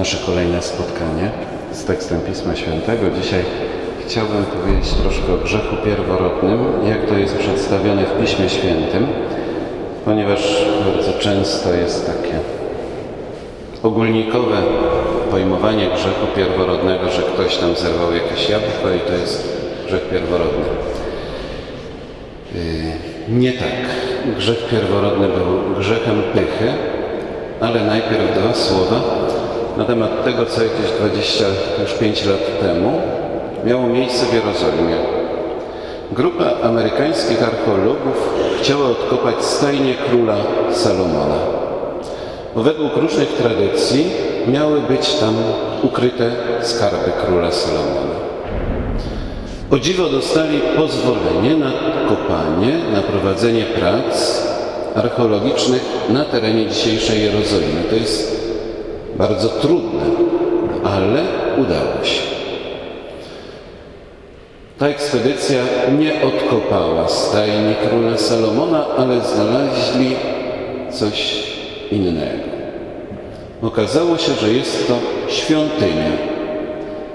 nasze kolejne spotkanie z tekstem Pisma Świętego. Dzisiaj chciałbym powiedzieć troszkę o grzechu pierworodnym, jak to jest przedstawione w Piśmie Świętym, ponieważ bardzo często jest takie ogólnikowe pojmowanie grzechu pierworodnego, że ktoś tam zerwał jakieś jabłko i to jest grzech pierworodny. Yy, Nie tak. Grzech pierworodny był grzechem pychy, ale najpierw dwa słowa na temat tego, co jakieś 25 lat temu miało miejsce w Jerozolimie. Grupa amerykańskich archeologów chciała odkopać stajnię króla Salomona. Bo według różnych tradycji miały być tam ukryte skarby króla Salomona. O dziwo dostali pozwolenie na kopanie, na prowadzenie prac archeologicznych na terenie dzisiejszej Jerozolimy. To jest bardzo trudne, ale udało się. Ta ekspedycja nie odkopała stajni króla Salomona, ale znaleźli coś innego. Okazało się, że jest to świątynia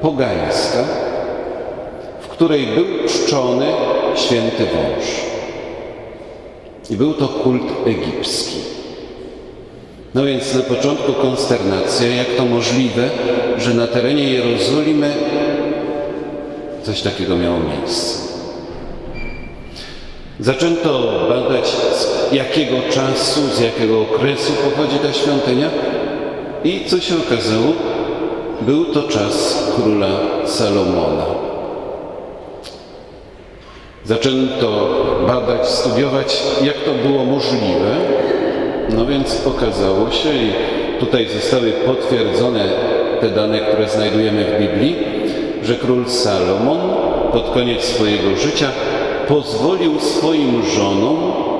pogańska, w której był czczony święty wąż. I był to kult egipski. No więc na początku konsternacja, jak to możliwe, że na terenie Jerozolimy coś takiego miało miejsce. Zaczęto badać z jakiego czasu, z jakiego okresu pochodzi ta świątynia i co się okazało, był to czas króla Salomona. Zaczęto badać, studiować, jak to było możliwe. No więc okazało się, i tutaj zostały potwierdzone te dane, które znajdujemy w Biblii, że król Salomon pod koniec swojego życia pozwolił swoim żonom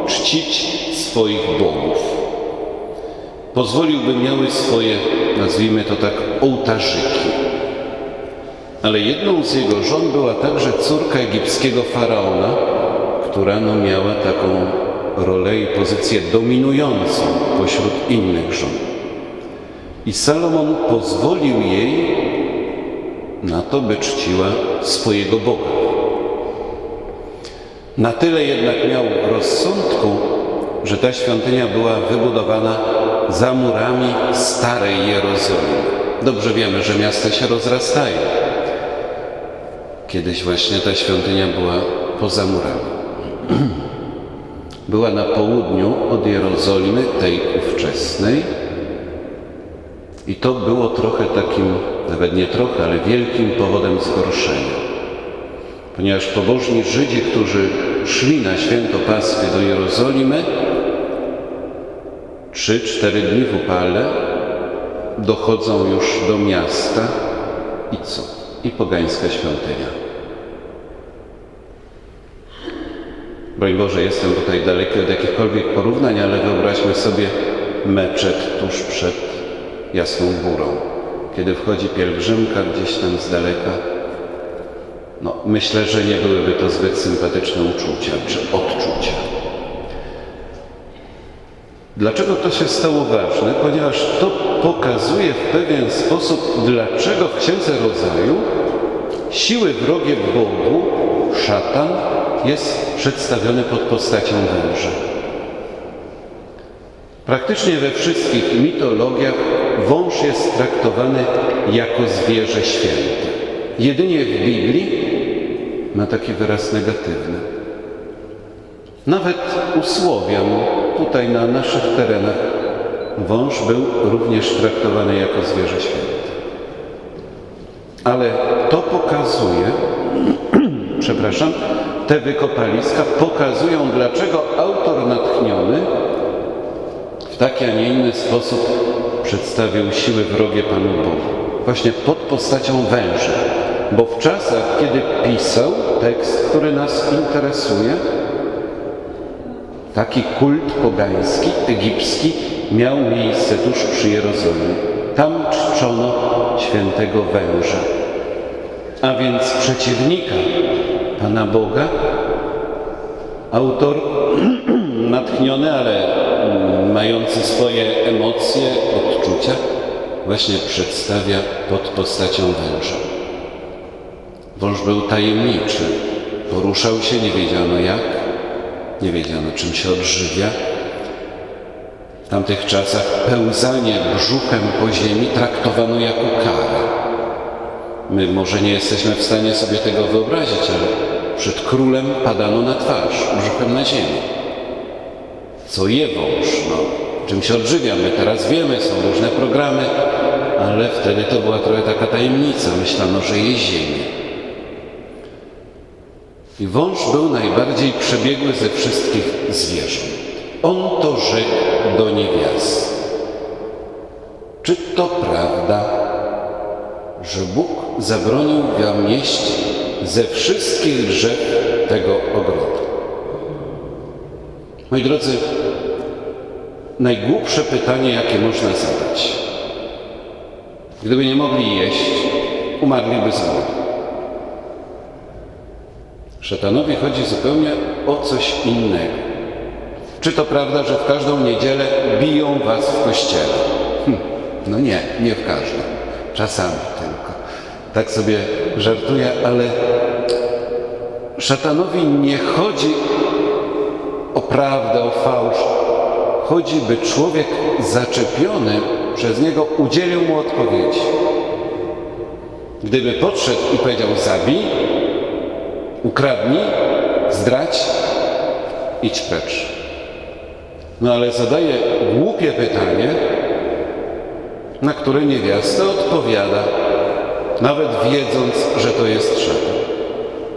czcić swoich bogów. Pozwolił, by miały swoje, nazwijmy to tak, ołtarzyki. Ale jedną z jego żon była także córka egipskiego faraona, która no miała taką rolę i pozycję dominującą pośród innych żon. I Salomon pozwolił jej na to, by czciła swojego Boga. Na tyle jednak miał rozsądku, że ta świątynia była wybudowana za murami starej Jerozolimy. Dobrze wiemy, że miasta się rozrastają. Kiedyś właśnie ta świątynia była poza murami. Była na południu od Jerozolimy, tej ówczesnej. I to było trochę takim, nawet nie trochę, ale wielkim powodem zgorszenia. Ponieważ pobożni Żydzi, którzy szli na święto Paschy do Jerozolimy, trzy, cztery dni w upale dochodzą już do miasta i co? I pogańska świątynia. Broń Boże, jestem tutaj daleki od jakichkolwiek porównań, ale wyobraźmy sobie meczet tuż przed Jasną Górą. Kiedy wchodzi pielgrzymka gdzieś tam z daleka, no myślę, że nie byłyby to zbyt sympatyczne uczucia czy odczucia. Dlaczego to się stało ważne? Ponieważ to pokazuje w pewien sposób, dlaczego w Księdze Rodzaju siły wrogie Bogu, szatan, jest przedstawiony pod postacią węża. Praktycznie we wszystkich mitologiach wąż jest traktowany jako zwierzę święte. Jedynie w Biblii ma taki wyraz negatywny. Nawet u Słowian, tutaj na naszych terenach, wąż był również traktowany jako zwierzę święte. Ale to pokazuje, przepraszam, te wykopaliska pokazują, dlaczego autor natchniony w taki, a nie inny sposób przedstawił siły wrogie Panu Bogu. Właśnie pod postacią węża. Bo w czasach, kiedy pisał tekst, który nas interesuje, taki kult pogański, egipski miał miejsce tuż przy Jerozolimie. Tam czczono świętego węża. A więc przeciwnika Pana Boga, autor natchniony, ale mający swoje emocje, odczucia, właśnie przedstawia pod postacią węża. Wąż był tajemniczy, poruszał się, nie wiedziano jak, nie wiedziano czym się odżywia. W tamtych czasach pełzanie brzuchem po ziemi traktowano jako karę. My może nie jesteśmy w stanie sobie tego wyobrazić, ale przed królem padano na twarz, brzuchem na ziemię. Co je wąż? No, czym się odżywia? My teraz wiemy, są różne programy, ale wtedy to była trochę taka tajemnica. Myślano, że je ziemię. I wąż był najbardziej przebiegły ze wszystkich zwierząt. On to rzekł do niewiast. Czy to prawda, że Bóg zabronił wam jeść ze wszystkich drzew tego ogrodu? Moi drodzy, najgłupsze pytanie, jakie można zadać. Gdyby nie mogli jeść, umarliby z głodu. Szatanowi chodzi zupełnie o coś innego. Czy to prawda, że w każdą niedzielę biją was w kościele? Hm, no nie, nie w każdą. Czasami tylko. Tak sobie żartuję, ale szatanowi nie chodzi o prawdę, o fałsz. Chodzi, by człowiek zaczepiony przez niego udzielił mu odpowiedzi. Gdyby podszedł i powiedział zabij, ukradnij, zdradź, idź precz. No ale zadaje głupie pytanie, na które niewiasta odpowiada, nawet wiedząc, że to jest szatan.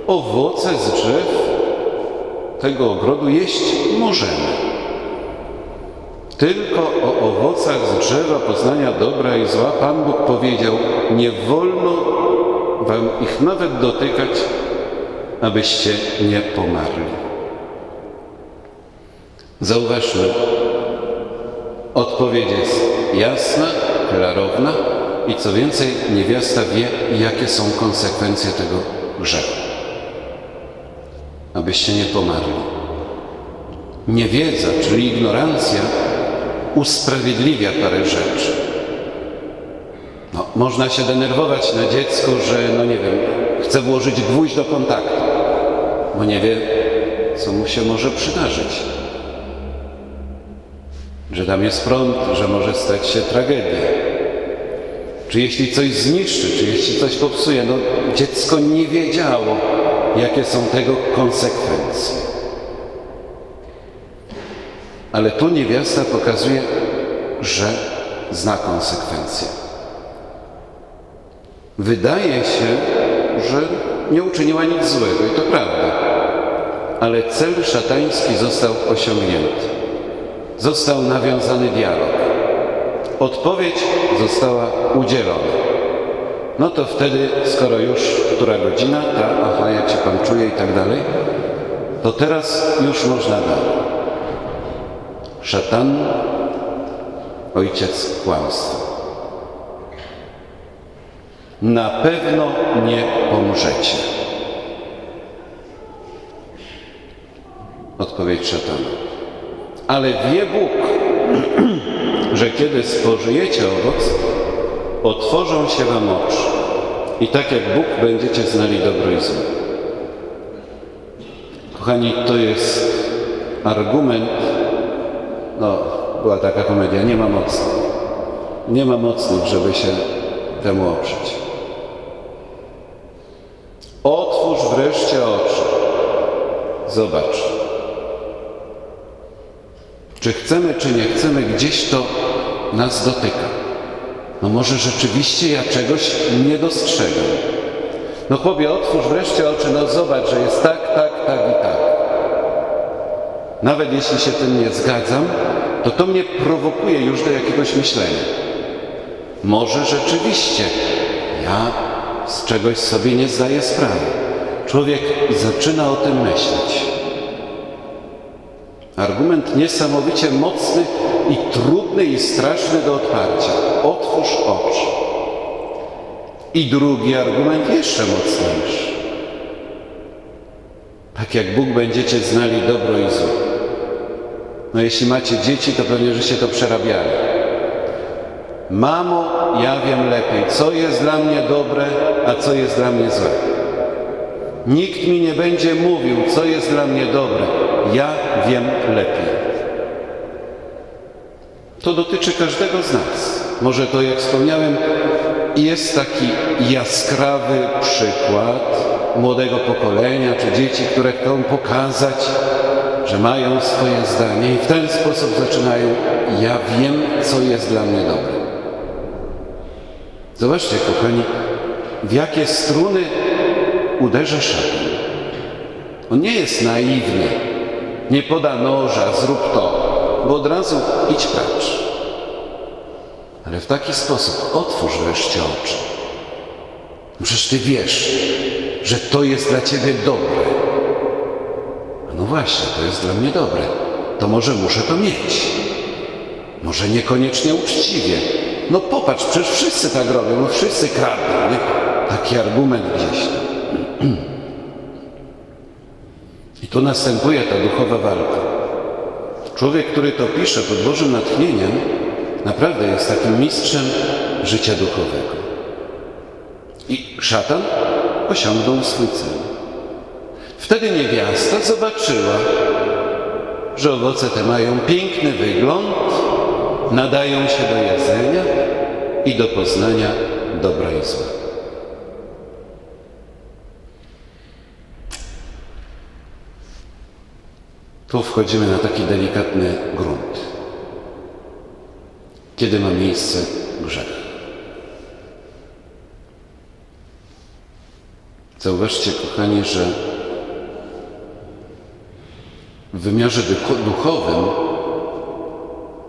Owoce z drzew tego ogrodu jeść możemy. Tylko o owocach z drzewa poznania dobra i zła Pan Bóg powiedział, nie wolno wam ich nawet dotykać, abyście nie pomarli. Zauważmy, odpowiedź jest jasna, klarowna i co więcej, niewiasta wie, jakie są konsekwencje tego grzechu. Abyście nie pomarli. Niewiedza, czyli ignorancja, usprawiedliwia parę rzeczy. No, można się denerwować na dziecko, że, no nie wiem, chce włożyć gwóźdź do kontaktu, bo nie wie, co mu się może przydarzyć. Że tam jest prąd, że może stać się tragedia. Czy jeśli coś zniszczy, czy jeśli coś popsuje, no dziecko nie wiedziało, jakie są tego konsekwencje. Ale tu niewiasta pokazuje, że zna konsekwencje. Wydaje się, że nie uczyniła nic złego i to prawda. Ale cel szatański został osiągnięty. Został nawiązany dialog. Odpowiedź została udzielona. No to wtedy, skoro już która godzina, ta, aha, jak się Pan czuje i tak dalej, to teraz już można dalej. Szatan, ojciec kłamstwa. Na pewno nie pomrzecie. Odpowiedź szatana. Ale wie Bóg, że kiedy spożyjecie owoc, otworzą się wam oczy. I tak jak Bóg będziecie znali dobro i zło. Kochani, to jest argument, no, była taka komedia, nie ma mocnych. Nie ma mocnych, żeby się temu oprzeć. Otwórz wreszcie oczy. Zobacz. Czy chcemy, czy nie chcemy, gdzieś to nas dotyka. No może rzeczywiście ja czegoś nie dostrzegam. No chłopie, otwórz wreszcie oczy, no zobacz, że jest tak, tak, tak i tak. Nawet jeśli się tym nie zgadzam, to to mnie prowokuje już do jakiegoś myślenia. Może rzeczywiście ja z czegoś sobie nie zdaję sprawy. Człowiek zaczyna o tym myśleć. Argument niesamowicie mocny i trudny i straszny do odparcia. Otwórz oczy. I drugi argument jeszcze mocniejszy. Tak jak Bóg będziecie znali dobro i zło. No jeśli macie dzieci, to pewnie, że się to przerabiali. Mamo, ja wiem lepiej, co jest dla mnie dobre, a co jest dla mnie złe. Nikt mi nie będzie mówił, co jest dla mnie dobre. Ja wiem lepiej. To dotyczy każdego z nas. Może to, jak wspomniałem, jest taki jaskrawy przykład młodego pokolenia czy dzieci, które chcą pokazać, że mają swoje zdanie i w ten sposób zaczynają: Ja wiem, co jest dla mnie dobre. Zobaczcie, kochani, w jakie struny uderza szatan. On nie jest naiwny, nie poda noża, zrób to, bo od razu idź precz. Ale w taki sposób otwórz wreszcie oczy. Przecież ty wiesz, że to jest dla ciebie dobre. No właśnie, to jest dla mnie dobre. To może muszę to mieć. Może niekoniecznie uczciwie. No popatrz, przecież wszyscy tak robią, no wszyscy kradną, nie? Taki argument gdzieś tam. I tu następuje ta duchowa walka. Człowiek, który to pisze pod Bożym natchnieniem, naprawdę jest takim mistrzem życia duchowego. I szatan osiągnął swój cel. Wtedy niewiasta zobaczyła, że owoce te mają piękny wygląd, nadają się do jedzenia i do poznania dobra i zła. Tu wchodzimy na taki delikatny grunt. Kiedy ma miejsce grzech? Zauważcie, kochani, że w wymiarze ducho- duchowym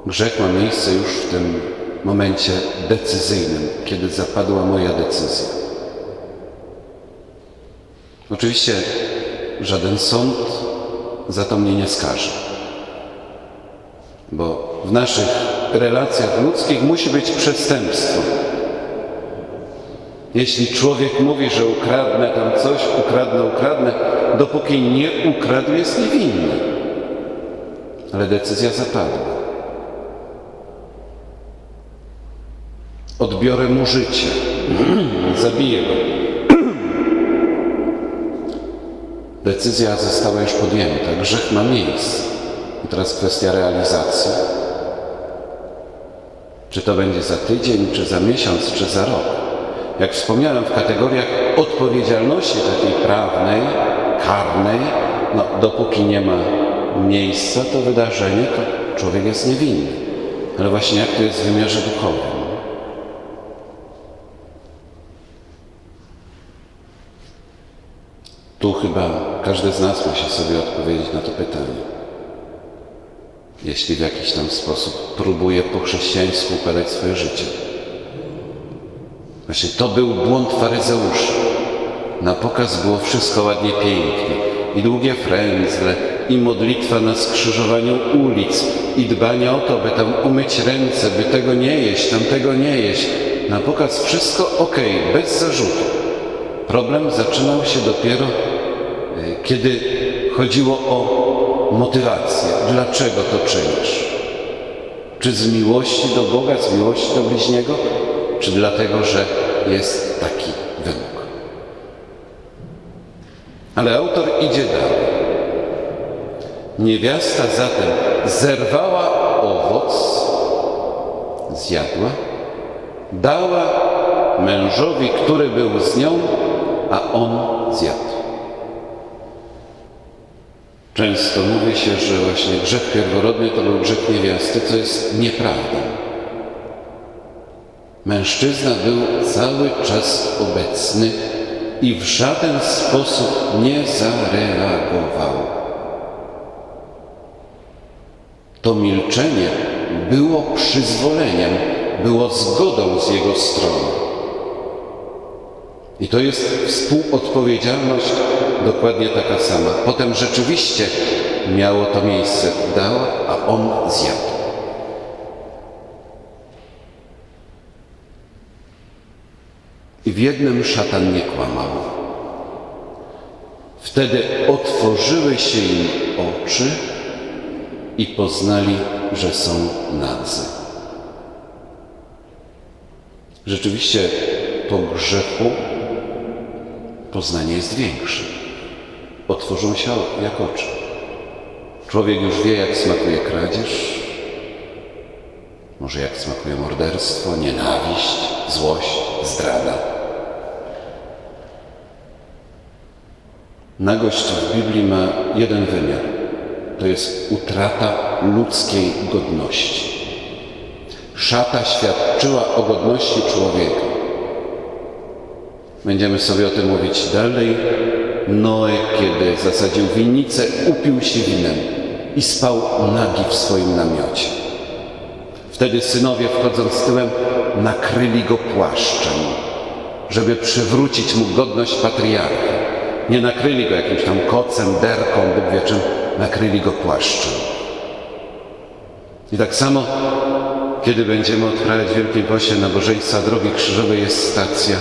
grzech ma miejsce już w tym momencie decyzyjnym, kiedy zapadła moja decyzja. Oczywiście żaden sąd za to mnie nie skaże, bo w naszych relacjach ludzkich musi być przestępstwo. Jeśli człowiek mówi, że ukradnę tam coś, ukradnę, ukradnę, dopóki nie ukradł, jest niewinny. Ale decyzja zapadła. Odbiorę mu życie. Zabiję go. Decyzja została już podjęta. Grzech ma miejsce. I teraz kwestia realizacji. Czy to będzie za tydzień, czy za miesiąc, czy za rok. Jak wspomniałem, w kategoriach odpowiedzialności takiej prawnej, karnej, no, dopóki nie ma miejsca to wydarzenie, to człowiek jest niewinny. Ale właśnie jak to jest w wymiarze duchowym? Tu chyba każdy z nas musi sobie odpowiedzieć na to pytanie. Jeśli w jakiś tam sposób próbuje po chrześcijaństwu układać swoje życie. Właśnie to był błąd faryzeuszy. Na pokaz było wszystko ładnie, pięknie. I długie frędzle, i modlitwa na skrzyżowaniu ulic, i dbanie o to, by tam umyć ręce, by tego nie jeść, tamtego nie jeść. Na pokaz wszystko ok, bez zarzutu. Problem zaczynał się dopiero, kiedy chodziło o motywację. Dlaczego to czynisz? Czy z miłości do Boga, z miłości do bliźniego, czy dlatego, że jest taki wymóg? Ale autor idzie dalej. Niewiasta zatem zerwała owoc, zjadła, dała mężowi, który był z nią, a on zjadł. Często mówi się, że właśnie grzech pierworodny to był grzech niewiasty, co jest nieprawdą. Mężczyzna był cały czas obecny i w żaden sposób nie zareagował. To milczenie było przyzwoleniem, było zgodą z jego strony. I to jest współodpowiedzialność dokładnie taka sama. Potem rzeczywiście miało to miejsce, dała, a on zjadł. I w jednym szatan nie kłamał. Wtedy otworzyły się im oczy i poznali, że są nadzy. Rzeczywiście po grzechu poznanie jest większe. Otworzą się jak oczy. Człowiek już wie, jak smakuje kradzież, może jak smakuje morderstwo, nienawiść, złość, zdrada. Nagość w Biblii ma jeden wymiar. To jest utrata ludzkiej godności. Szata świadczyła o godności człowieka. Będziemy sobie o tym mówić dalej. Noe, kiedy zasadził winnicę, upił się winem i spał nagi w swoim namiocie. Wtedy synowie, wchodząc tyłem, nakryli go płaszczem, żeby przywrócić mu godność patriarchy. Nie nakryli go jakimś tam kocem, derką, Bóg wie czym, nakryli go płaszczem. I tak samo, kiedy będziemy odprawiać w Wielkim Poście nabożeństwa Drogi Krzyżowej, jest stacja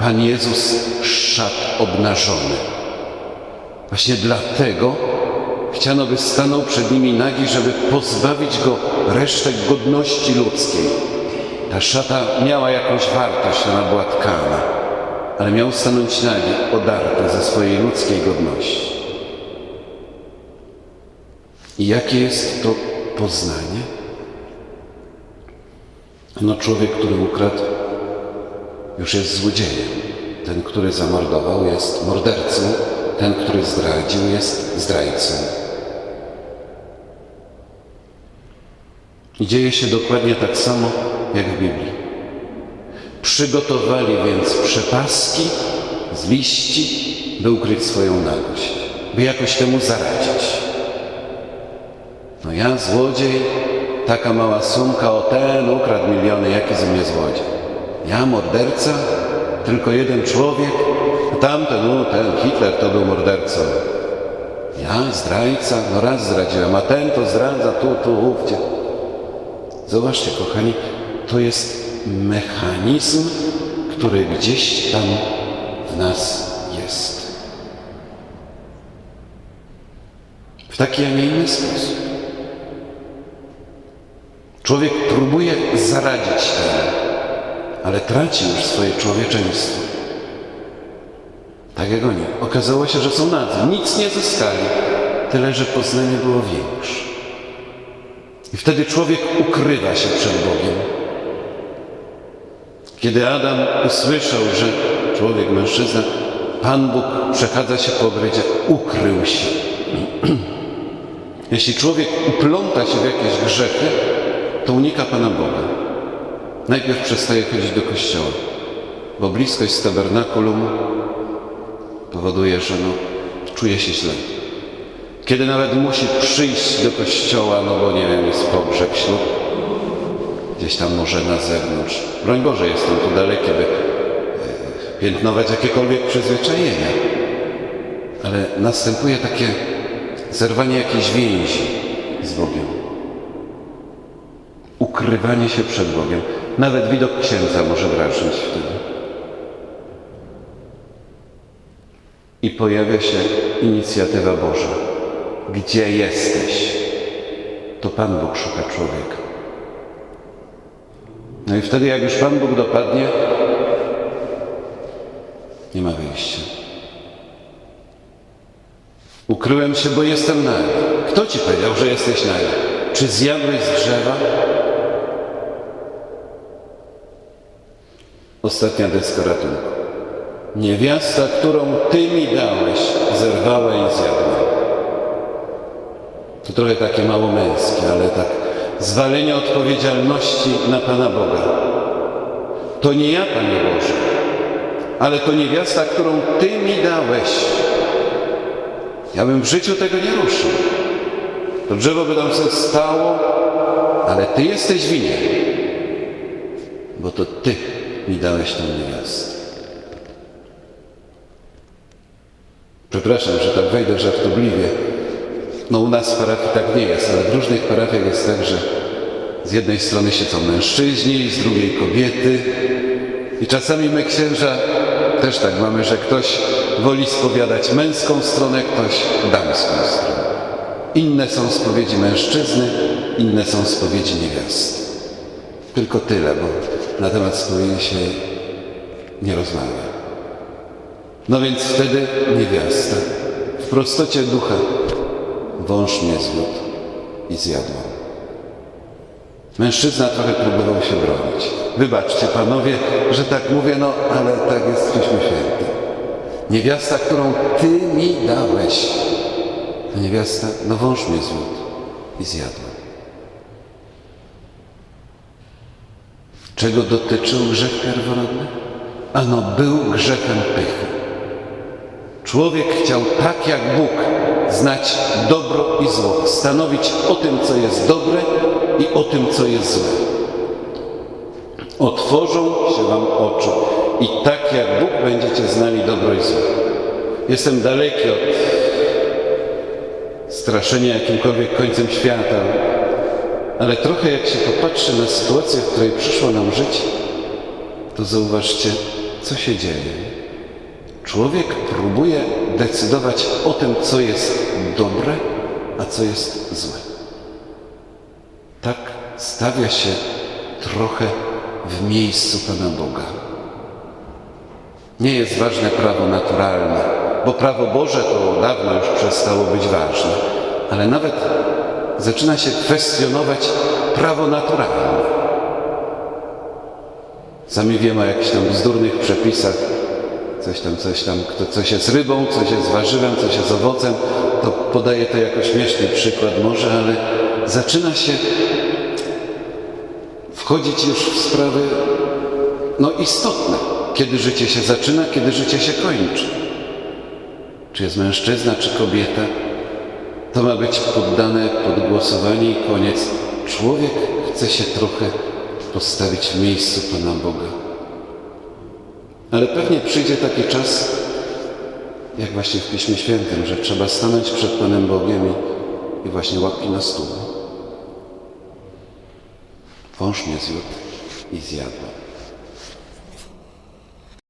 Pan Jezus szat obnażony. Właśnie dlatego chciano, by stanął przed nimi nagi, żeby pozbawić go resztek godności ludzkiej. Ta szata miała jakąś wartość, ona była tkana, ale miał stanąć nagi, odarty ze swojej ludzkiej godności. I jakie jest to poznanie? No człowiek, który ukradł, już jest złodziejem. Ten, który zamordował, jest mordercą. Ten, który zdradził, jest zdrajcą. I dzieje się dokładnie tak samo jak w Biblii. Przygotowali więc przepaski z liści, by ukryć swoją nagość, by jakoś temu zaradzić. No ja, złodziej, taka mała sumka, o ten ukradł miliony, jaki ze mnie złodziej. Ja, morderca, tylko jeden człowiek, tamten, no ten Hitler to był mordercą. Ja, zdrajca, no raz zdradziłem, a ten to zdradza tu, tu, ówdzie. Zobaczcie, kochani, to jest mechanizm, który gdzieś tam w nas jest. W taki, a nie inny sposób. Człowiek próbuje zaradzić temu, ale traci już swoje człowieczeństwo. Tak jak oni. Okazało się, że są nadzy. Nic nie zyskali, tyle że poznanie było większe. I wtedy człowiek ukrywa się przed Bogiem. Kiedy Adam usłyszał, że człowiek, mężczyzna, Pan Bóg przechadza się po ogrodzie, ukrył się. Jeśli człowiek upląta się w jakieś grzechy, to unika Pana Boga. Najpierw przestaje chodzić do kościoła, bo bliskość z tabernakulum powoduje, że no, czuje się źle. Kiedy nawet musi przyjść do kościoła, no bo nie wiem, jest pogrzeb, ślub, gdzieś tam może na zewnątrz. Broń Boże, jestem tu dalekie, by e, piętnować jakiekolwiek przyzwyczajenia. Ale następuje takie zerwanie jakiejś więzi z Bogiem. Ukrywanie się przed Bogiem. Nawet widok księdza może drażnić wtedy. I pojawia się inicjatywa Boża. Gdzie jesteś? To Pan Bóg szuka człowieka. No i wtedy, jak już Pan Bóg dopadnie, nie ma wyjścia. Ukryłem się, bo jestem nagi. Kto ci powiedział, że jesteś nagi? Czy zjadłeś z drzewa? Ostatnia deska ratunku. Niewiasta, którą Ty mi dałeś, zerwała i zjadła. To trochę takie mało męskie, ale tak zwalenie odpowiedzialności na Pana Boga. To nie ja, Panie Boże, ale to niewiasta, którą Ty mi dałeś. Ja bym w życiu tego nie ruszył. To drzewo by tam sobie stało, ale Ty jesteś winien, bo to Ty mi dałeś tę niewiastę. Przepraszam, że tak wejdę żartobliwie. No u nas w parafii tak nie jest, ale w różnych parafiach jest tak, że z jednej strony siedzą mężczyźni, z drugiej kobiety. I czasami my księża też tak mamy, że ktoś woli spowiadać męską stronę, ktoś damską stronę. Inne są spowiedzi mężczyzny, inne są spowiedzi niewiasty. Tylko tyle, bo na temat skóry się nie rozmawia. No więc wtedy niewiasta w prostocie ducha wąż mnie zwiódł i zjadła. Mężczyzna trochę próbował się bronić. Wybaczcie panowie, że tak mówię, no ale tak jest w Piśmie Świętym. Niewiasta, którą ty mi dałeś, to niewiasta, no wąż mnie zwiódł i zjadła. Czego dotyczył grzech pierworodny? Ano był grzechem pychy. Człowiek chciał tak jak Bóg znać dobro i zło, stanowić o tym, co jest dobre i o tym, co jest złe. Otworzą się wam oczy i tak jak Bóg będziecie znali dobro i zło. Jestem daleki od straszenia jakimkolwiek końcem świata, ale trochę jak się popatrzy na sytuację, w której przyszło nam żyć, to zauważcie, co się dzieje. Człowiek próbuje decydować o tym, co jest dobre, a co jest złe. Tak stawia się trochę w miejscu Pana Boga. Nie jest ważne prawo naturalne, bo prawo Boże to dawno już przestało być ważne, ale nawet zaczyna się kwestionować prawo naturalne. Sami wiemy o jakichś tam bzdurnych przepisach, coś tam, coś tam, kto coś jest rybą, coś jest warzywem, coś jest owocem, to podaję to jako śmieszny przykład może, ale zaczyna się wchodzić już w sprawy no istotne. Kiedy życie się zaczyna, kiedy życie się kończy. Czy jest mężczyzna, czy kobieta, to ma być poddane pod głosowanie i koniec. Człowiek chce się trochę postawić w miejscu Pana Boga. Ale pewnie przyjdzie taki czas, jak właśnie w Piśmie Świętym, że trzeba stanąć przed Panem Bogiem i, i właśnie łapki na stół. Wąż mnie zjadł i zjadła.